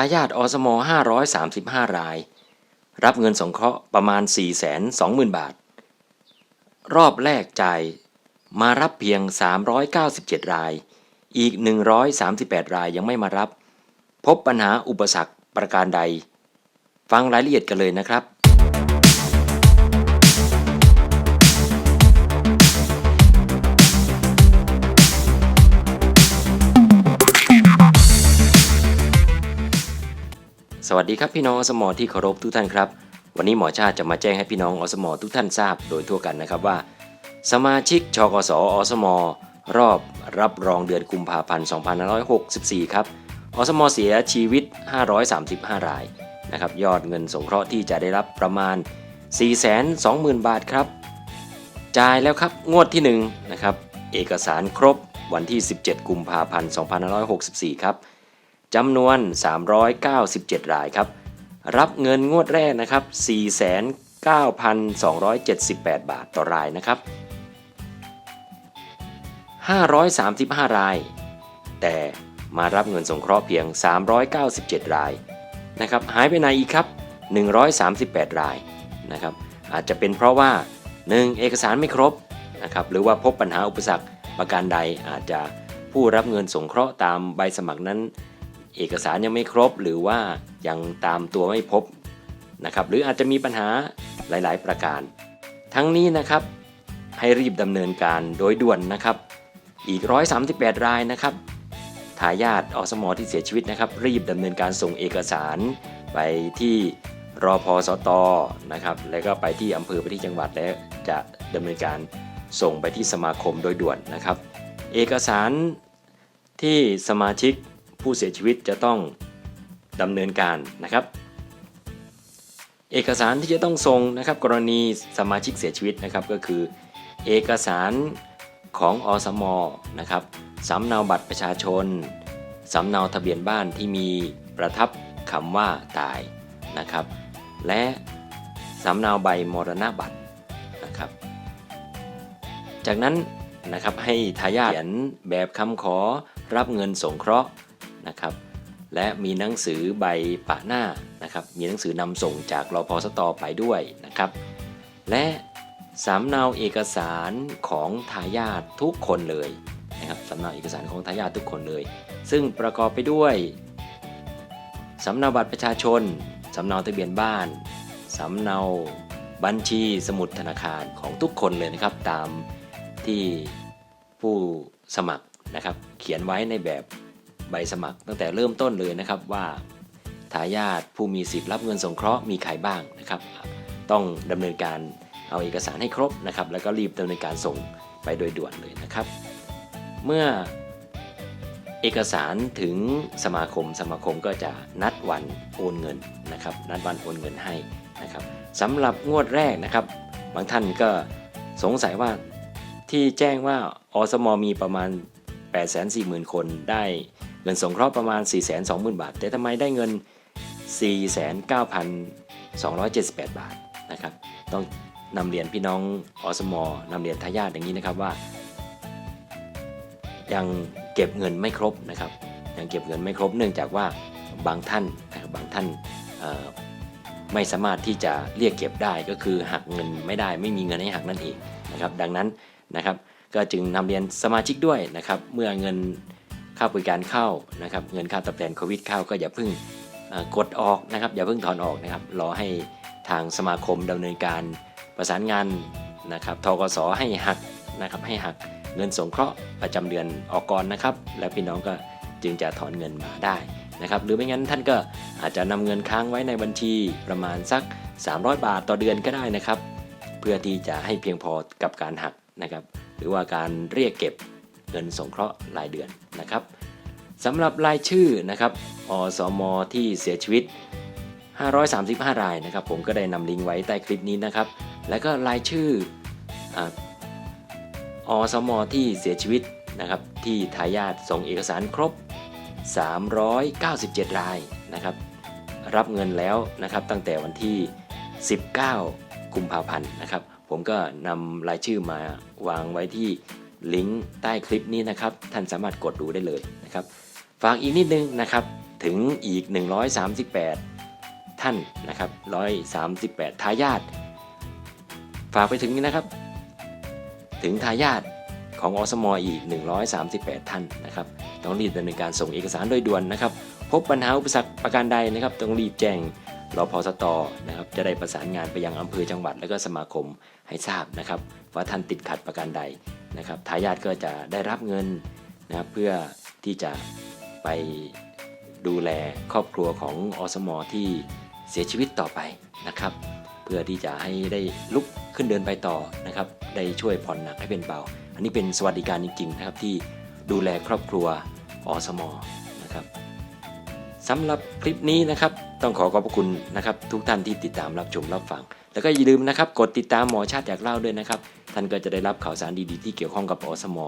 ายาทอสม535 ราย รับเงินสงเคราะห์ประมาณ 420,000 บาท รอบแรกจ่ายมารับเพียง 397 ราย อีก 138 รายยังไม่มารับ พบปัญหาอุปสรรคประการใด ฟังรายละเอียดกันเลยนะครับ สวัสดีครับพี่น้องอสมอที่เคารพทุกท่านครับ วันนี้หมอชาติจะมาแจ้งให้พี่น้องอสมอทุกท่านทราบโดยทั่วกันนะครับว่า สมาชิกชกสอสมรอบรับรองเดือนกุมภาพันธ์2564 ครับอสมเสียชีวิต 535 รายนะครับยอดเงินสงเคราะห์ที่จะได้รับประมาณ 420,000 บาทครับ จ่ายแล้วครับงวดที่1นะครับเอกสารครบวันที่ 17 กุมภาพันธ์2564 ครับ จำนวน 397 รายครับ รับเงินงวดแรกนะครับ 49,278 บาทต่อรายนะครับ 535 ราย แต่มารับเงินสงเคราะห์เพียง 397 รายนะครับหายไปไหนอีกครับ 138 รายนะครับอาจจะเป็นเพราะว่า 1. เอกสารไม่ครบนะครับหรือว่าพบปัญหาอุปสรรคประการใดอาจจะผู้รับเงินสงเคราะห์ตามใบสมัครนั้น เอกสารยังไม่ครบหรือว่ายังตามตัวไม่พบนะครับหรืออาจจะมีปัญหาหลาย ๆ ประการ ทั้งนี้นะครับให้รีบดำเนินการโดยด่วนนะครับ อีก 138 รายนะครับทายาทอสมอที่เสียชีวิตนะครับ รีบดำเนินการส่งเอกสารไปที่รอพอสตนะครับแล้วก็ไปที่อำเภอไปที่จังหวัดแล้วจะดำเนินการส่งไปที่สมาคมโดยด่วนนะครับ เอกสารที่สมาชิก ผู้เสียชีวิตจะต้องดำเนินการนะครับ เอกสารที่จะต้องส่งนะครับ กรณีสมาชิกเสียชีวิตนะครับก็คือ เอกสารของอสมนะครับสำเนาบัตรประชาชนสำเนาทะเบียนบ้านที่มีประทับคำว่าตายนะครับ และสำเนาใบมรณบัตรนะครับ จากนั้นนะครับให้ทายาทเขียนแบบคำขอรับเงินสงเคราะห์ นะครับ และมีหนังสือใบปะหน้านะครับ มีหนังสือนำส่งจากรอพสตอไปด้วยนะครับ และสำเนาเอกสารของทายาททุกคนเลยนะครับสำเนาเอกสารของทายาททุกคนเลย ซึ่งประกอบไปด้วยสำเนาบัตรประชาชนสำเนาทะเบียนบ้านสำเนาบัญชีสมุดธนาคารของทุกคนเลยนะครับ ตามที่ผู้สมัครนะครับ เขียนไว้ในแบบ ใบสมัครตั้งแต่เริ่มต้นเลยนะครับว่าทายาทผู้มีสิทธิ์รับเงินสงเคราะห์มีใครบ้างนะครับ ต้องดำเนินการเอาเอกสารให้ครบนะครับ แล้วก็รีบดำเนินการส่งไปโดยด่วนเลยนะครับ เมื่อเอกสารถึงสมาคมสมาคมก็จะนัดวันโอนเงินนะครับ นัดวันโอนเงินให้นะครับสำหรับงวดแรกนะครับ บางท่านก็สงสัยว่าที่แจ้งว่าอสมมีประมาณ 840,000 คนได้ เงินสงเคราะห์ประมาณ 420,000 บาท แต่ทำไมได้เงิน 49,278 บาทนะครับ ต้องนำเรียนพี่น้องอสมนำเรียนทายาทอย่างนี้นะครับว่า ยังเก็บเงินไม่ครบนะครับ ยังเก็บเงินไม่ครบเนื่องจากว่าบางท่านบางท่านไม่สามารถที่จะเรียกเก็บได้ก็คือหักเงินไม่ได้ไม่มีเงินให้หักนั่นเองนะครับ ดังนั้นนะครับ ก็จึงนำเรียนสมาชิกด้วยนะครับ เมื่อเงิน ค่าบริการเข้านะครับ เงินค่าตอบแทนโควิดเข้าก็อย่าเพิ่งกดออกนะครับ อย่าเพิ่งถอนออกนะครับ รอให้ทางสมาคมดำเนินการประสานงานนะครับทกสให้หักนะครับให้หักเงินสงเคราะห์ประจำเดือนออกก่อนนะครับ แล้วพี่น้องก็จึงจะถอนเงินมาได้นะครับหรือไม่งั้นท่านก็อาจจะนำเงินค้างไว้ในบัญชีประมาณสัก 300 บาทต่อเดือนก็ได้นะครับ เพื่อที่จะให้เพียงพอกับการหักนะครับ หรือว่าการเรียกเก็บเงินสงเคราะห์รายเดือนนะครับ สำหรับรายชื่อนะครับอสมที่เสียชีวิต 535 รายนะครับ ผมก็ได้นำลิงก์ไว้ใต้คลิปนี้นะครับ แล้วก็รายชื่อออสมที่เสียชีวิตนะครับที่ทายาทส่งเอกสารครบ 397 รายนะครับ รับเงินแล้วนะครับตั้งแต่วันที่ 19 กุมภาพันธ์นะครับ ผมก็นำรายชื่อมาวางไว้ที่ลิงก์ใต้คลิปนี้นะครับ ท่านสามารถกดดูได้เลยนะครับ ฝากอีกนิดนึงนะครับถึงอีก 138 ท่านนะครับ138 ทายาทฝากไปถึงนะครับ ถึงทายาทของอสมออีก 138 ท่านนะครับต้องรีบดำเนินการส่งเอกสารโดยด่วนนะครับ พบปัญหาอุปสรรคประการใดนะครับ ต้องรีบแจ้งรอพสตนะครับ จะได้ประสานงานไปยังอำเภอจังหวัด และก็สมาคมให้ทราบนะครับ ว่าท่านติดขัดประการใดนะครับทายาทก็จะได้รับเงินนะครับเพื่อที่จะ ไปดูแลครอบครัวของอสมอที่เสียชีวิตต่อไปนะครับ เพื่อที่จะให้ได้ลุกขึ้นเดินไปต่อนะครับ ได้ช่วยผ่อนหนักให้เป็นเบา อันนี้เป็นสวัสดิการจริง ๆ นะครับที่ดูแลครอบครัวอสมอนะครับสำหรับคลิปนี้นะครับต้องขอขอบพระคุณนะครับ ทุกท่านที่ติดตามรับชมรับฟัง แล้วก็อย่าลืมนะครับ กดติดตามหมอชาติอยากเล่าด้วยนะครับ ท่านก็จะได้รับข่าวสารดีๆ ที่เกี่ยวข้องกับอสมอ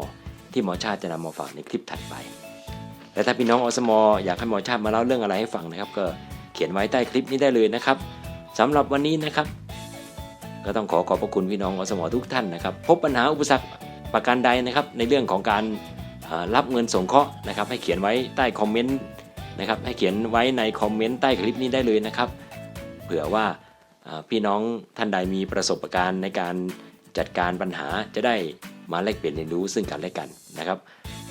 ที่หมอชาติจะนำมาฝากในคลิปถัดไป และถ้าพี่น้องอสมอยากให้หมอชาติมาเล่าเรื่องอะไรให้ฟังนะครับ ก็เขียนไว้ใต้คลิปนี้ได้เลยนะครับสำหรับวันนี้นะครับ ก็ต้องขอขอบพระคุณพี่น้องอสมทุกท่านนะครับ พบปัญหาอุปสรรคประการใดนะครับ ในเรื่องของการรับเงินสงเคราะห์นะครับ ให้เขียนไว้ใต้คอมเมนต์นะครับ ให้เขียนไว้ในคอมเมนต์ใต้คลิปนี้ได้เลยนะครับ เผื่อว่าพี่น้องท่านใดมีประสบการณ์ในการจัดการปัญหาจะได้มาแลกเปลี่ยนเรียนรู้ซึ่งกันและกันนะครับ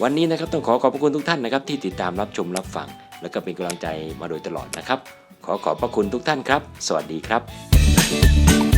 วันนี้นะครับต้องขอขอบพระคุณทุกท่านนะครับที่ติดตามรับชมรับฟัง แล้วก็เป็นกำลังใจมาโดยตลอดนะครับ ขอขอบพระคุณทุกท่านครับ สวัสดีครับ